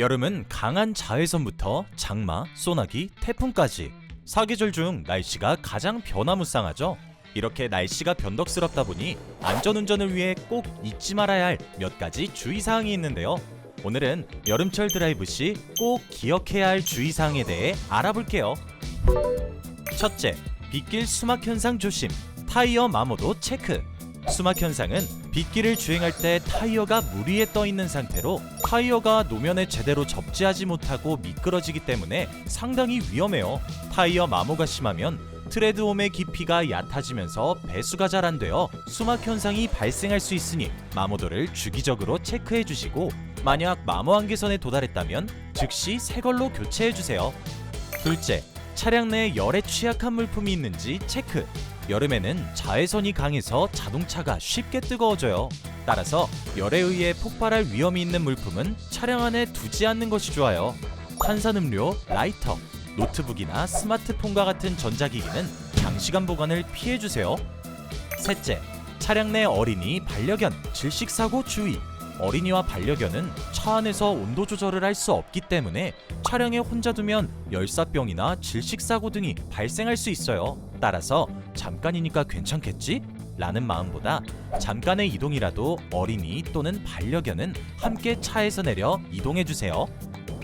여름은 강한 자외선부터 장마, 소나기, 태풍까지 사계절 중 날씨가 가장 변화무쌍하죠. 이렇게 날씨가 변덕스럽다 보니 안전운전을 위해 꼭 잊지 말아야 할 몇 가지 주의사항이 있는데요. 오늘은 여름철 드라이브 시 꼭 기억해야 할 주의사항에 대해 알아볼게요. 첫째, 빗길 수막 현상 조심. 타이어 마모도 체크. 수막 현상은 빗길을 주행할 때 타이어가 물 위에 떠 있는 상태로 타이어가 노면에 제대로 접지하지 못하고 미끄러지기 때문에 상당히 위험해요. 타이어 마모가 심하면 트레드홈의 깊이가 얕아지면서 배수가 잘 안 되어 수막 현상이 발생할 수 있으니 마모도를 주기적으로 체크해 주시고 만약 마모 한계선에 도달했다면 즉시 새 걸로 교체해 주세요. 둘째, 차량 내에 열에 취약한 물품이 있는지 체크. 여름에는 자외선이 강해서 자동차가 쉽게 뜨거워져요. 따라서 열에 의해 폭발할 위험이 있는 물품은 차량 안에 두지 않는 것이 좋아요. 탄산음료, 라이터, 노트북이나 스마트폰과 같은 전자기기는 장시간 보관을 피해 주세요. 셋째, 차량 내 어린이, 반려견, 질식사고 주의. 어린이와 반려견은 차 안에서 온도 조절을 할 수 없기 때문에 차량에 혼자 두면 열사병이나 질식사고 등이 발생할 수 있어요. 따라서 잠깐이니까 괜찮겠지? 라는 마음보다 잠깐의 이동이라도 어린이 또는 반려견은 함께 차에서 내려 이동해 주세요.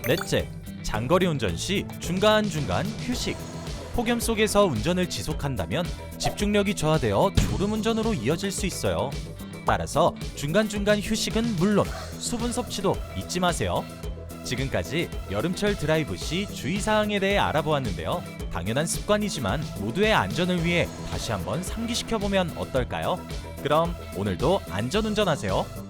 넷째, 장거리 운전 시 중간중간 휴식. 폭염 속에서 운전을 지속한다면 집중력이 저하되어 졸음 운전으로 이어질 수 있어요. 따라서 중간중간 휴식은 물론 수분 섭취도 잊지 마세요. 지금까지 여름철 드라이브 시 주의사항에 대해 알아보았는데요. 당연한 습관이지만 모두의 안전을 위해 다시 한번 상기시켜보면 어떨까요? 그럼 오늘도 안전운전하세요.